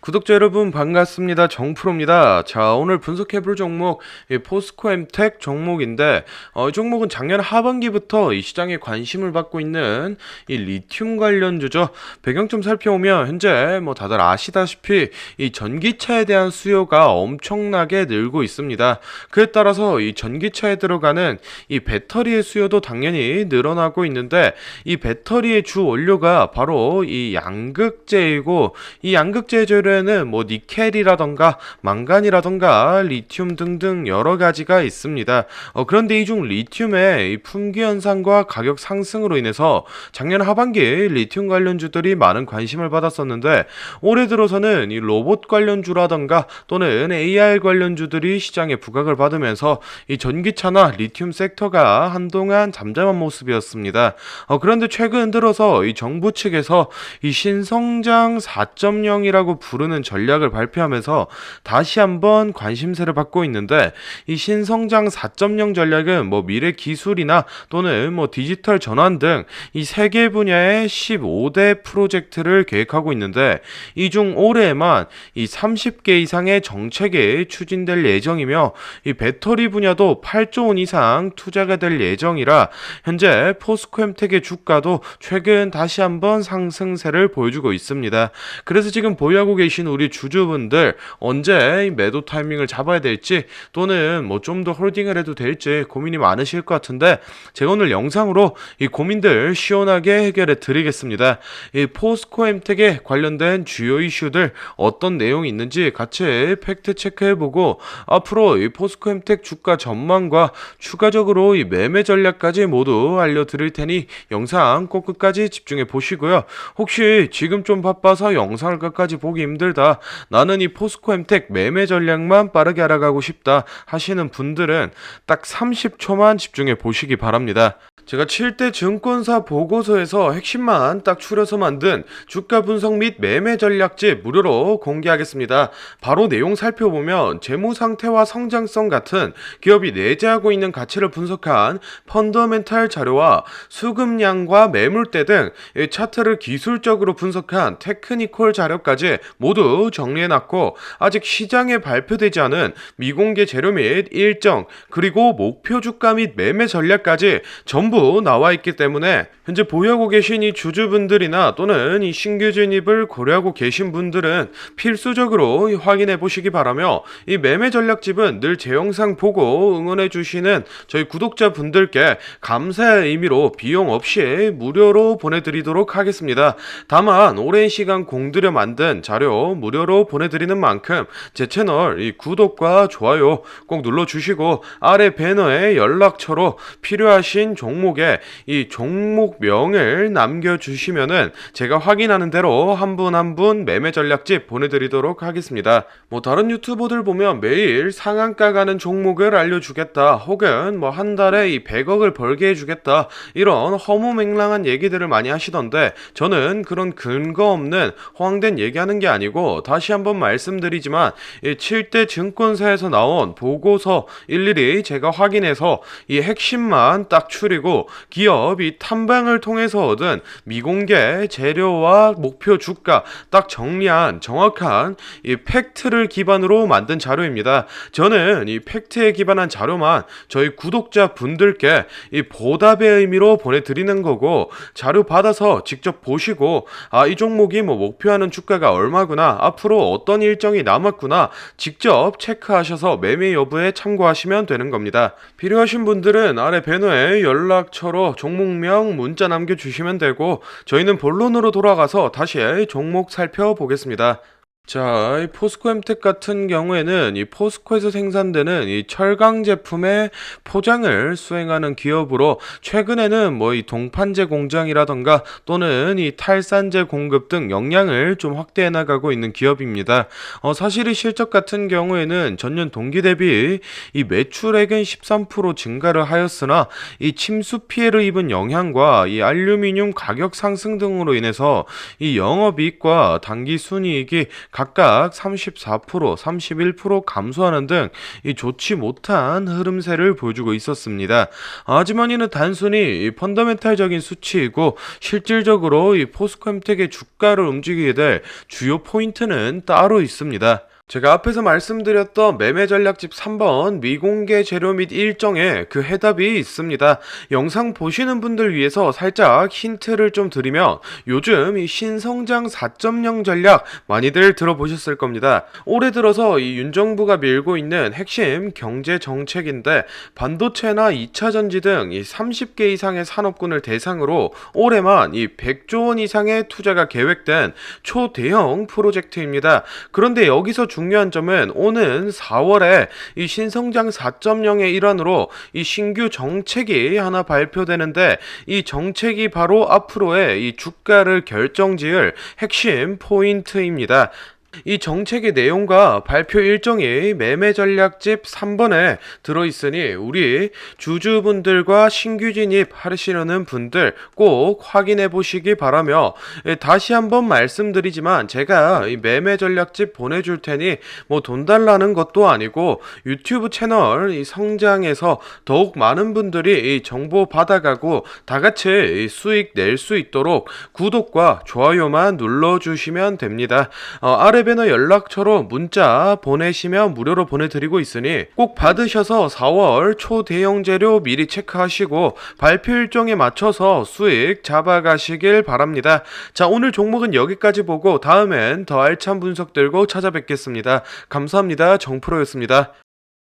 구독자 여러분 반갑습니다. 정프로입니다. 자, 오늘 분석해볼 종목 이 포스코 엠텍 종목인데 어, 이 종목은 작년 하반기부터 이 시장에 관심을 받고 있는 이 리튬 관련주죠. 배경 좀 살펴보면 현재 뭐 다들 아시다시피 이 전기차에 대한 수요가 엄청나게 늘고 있습니다. 그에 따라서 이 전기차에 들어가는 이 배터리의 수요도 당연히 늘어나고 있는데 이 배터리의 주 원료가 바로 이 양극재이고 이 양극재 재료에는 뭐 니켈이라던가 망간이라던가 리튬 등등 여러 가지가 있습니다. 어, 그런데 이 중 리튬의 이 품귀 현상과 가격 상승으로 인해서 작년 하반기 리튬 관련주들이 많은 관심을 받았었는데 올해 들어서는 이 로봇 관련주라던가 또는 AR 관련주들이 시장에 부각을 받으면서 이 전기차나 리튬 섹터가 한동안 잠잠한 모습이었습니다. 어, 그런데 최근 들어서 이 정부 측에서 이 신성장 4.0이라고 부르 는 전략을 발표하면서 다시 한번 관심세를 받고 있는데 이 신성장 4.0 전략은 뭐 미래 기술이나 또는 뭐 디지털 전환 등 이 세 개 분야의 15대 프로젝트를 계획하고 있는데 이 중 올해에만 이 30개 이상의 정책이 추진될 예정이며 이 배터리 분야도 8조 원 이상 투자가 될 예정이라 현재 포스코엠텍의 주가도 최근 다시 한번 상승세를 보여주고 있습니다. 그래서 지금 보유하고 계신 우리 주주분들 언제 이 매도 타이밍을 잡아야 될지 또는 뭐 좀 더 홀딩을 해도 될지 고민이 많으실 것 같은데 제가 오늘 영상으로 이 고민들 시원하게 해결해 드리겠습니다. 이 포스코 엠텍에 관련된 주요 이슈들 어떤 내용이 있는지 같이 팩트 체크해보고 앞으로 이 포스코 엠텍 주가 전망과 추가적으로 이 매매 전략까지 모두 알려드릴 테니 영상 꼭 끝까지 집중해 보시고요. 혹시 지금 좀 바빠서 영상을 끝까지 보기 힘 들다. 나는 이 포스코 엠텍 매매 전략만 빠르게 알아가고 싶다 하시는 분들은 딱 30초만 집중해 보시기 바랍니다. 제가 7대 증권사 보고서에서 핵심만 딱 추려서 만든 주가 분석 및 매매 전략지 무료로 공개하겠습니다. 바로 내용 살펴보면 재무 상태와 성장성 같은 기업이 내재하고 있는 가치를 분석한 펀더멘탈 자료와 수급량과 매물대 등이 차트를 기술적으로 분석한 테크니컬 자료까지 모두 정리해놨고 아직 시장에 발표되지 않은 미공개 재료 및 일정 그리고 목표 주가 및 매매 전략까지 전부 나와 있기 때문에 현재 보유하고 계신 이 주주분들이나 또는 이 신규 진입을 고려하고 계신 분들은 필수적으로 확인해 보시기 바라며 이 매매 전략집은 늘 제 영상 보고 응원해 주시는 저희 구독자분들께 감사의 의미로 비용 없이 무료로 보내드리도록 하겠습니다. 다만 오랜 시간 공들여 만든 자료 무료로 보내드리는 만큼 제 채널 이 구독과 좋아요 꼭 눌러주시고 아래 배너에 연락처로 필요하신 종 목에 이 종목명을 남겨주시면은 제가 확인하는 대로 한 분 한 분 매매 전략집 보내드리도록 하겠습니다. 뭐 다른 유튜버들 보면 매일 상한가 가는 종목을 알려주겠다 혹은 뭐 한 달에 이 100억을 벌게 해주겠다 이런 허무맹랑한 얘기들을 많이 하시던데 저는 그런 근거 없는 허황된 얘기하는 게 아니고 다시 한번 말씀드리지만 이 7대 증권사에서 나온 보고서 일일이 제가 확인해서 이 핵심만 딱 추리고 기업이 탐방을 통해서 얻은 미공개 재료와 목표 주가 딱 정리한 정확한 이 팩트를 기반으로 만든 자료입니다. 저는 이 팩트에 기반한 자료만 저희 구독자 분들께 이 보답의 의미로 보내드리는 거고 자료 받아서 직접 보시고 아 이 종목이 뭐 목표하는 주가가 얼마구나 앞으로 어떤 일정이 남았구나 직접 체크하셔서 매매 여부에 참고하시면 되는 겁니다. 필요하신 분들은 아래 배너에 연락 처로 종목명 문자 남겨주시면 되고 저희는 본론으로 돌아가서 다시 종목 살펴보겠습니다. 자, 이 포스코엠텍 같은 경우에는 이 포스코에서 생산되는 이 철강 제품의 포장을 수행하는 기업으로 최근에는 뭐 이 동판제 공장이라던가 또는 이 탈산제 공급 등 역량을 좀 확대해 나가고 있는 기업입니다. 어, 사실 이 실적 같은 경우에는 전년 동기 대비 이 매출액은 13% 증가를 하였으나 이 침수 피해를 입은 영향과 이 알루미늄 가격 상승 등으로 인해서 이 영업이익과 당기 순이익이 각각 34%, 31% 감소하는 등 이 좋지 못한 흐름세를 보여주고 있었습니다. 하지만 이는 단순히 이 펀더멘탈적인 수치이고 실질적으로 이 포스코엠텍의 주가를 움직이게 될 주요 포인트는 따로 있습니다. 제가 앞에서 말씀드렸던 매매 전략집 3번 미공개 재료 및 일정에 그 해답이 있습니다. 영상 보시는 분들 위해서 살짝 힌트를 좀 드리면 요즘 이 신성장 4.0 전략 많이들 들어보셨을 겁니다. 올해 들어서 이 윤정부가 밀고 있는 핵심 경제 정책인데 반도체나 2차 전지 등 이 30개 이상의 산업군을 대상으로 올해만 이 100조 원 이상의 투자가 계획된 초대형 프로젝트입니다. 그런데 여기서 중 요한 점은 오는 4월에 이 신성장 4.0의 일환으로 이 신규 정책이 하나 발표되는데 이 정책이 바로 앞으로의 이 주가를 결정지을 핵심 포인트입니다. 이 정책의 내용과 발표 일정이 매매 전략집 3번에 들어있으니 우리 주주분들과 신규 진입하시려는 분들 꼭 확인해 보시기 바라며 예, 다시 한번 말씀드리지만 제가 이 매매 전략집 보내줄 테니 뭐 돈 달라는 것도 아니고 유튜브 채널 이 성장해서 더욱 많은 분들이 이 정보 받아가고 다 같이 이 수익 낼 수 있도록 구독과 좋아요만 눌러주시면 됩니다. 어, 아래 배너 연락처로 문자 보내시면 무료로 보내드리고 있으니 꼭 받으셔서 4월 초대형 재료 미리 체크하시고 발표 일정에 맞춰서 수익 잡아가시길 바랍니다. 자, 오늘 종목은 여기까지 보고 다음엔 더 알찬 분석 들고 찾아뵙겠습니다. 감사합니다. 정프로였습니다.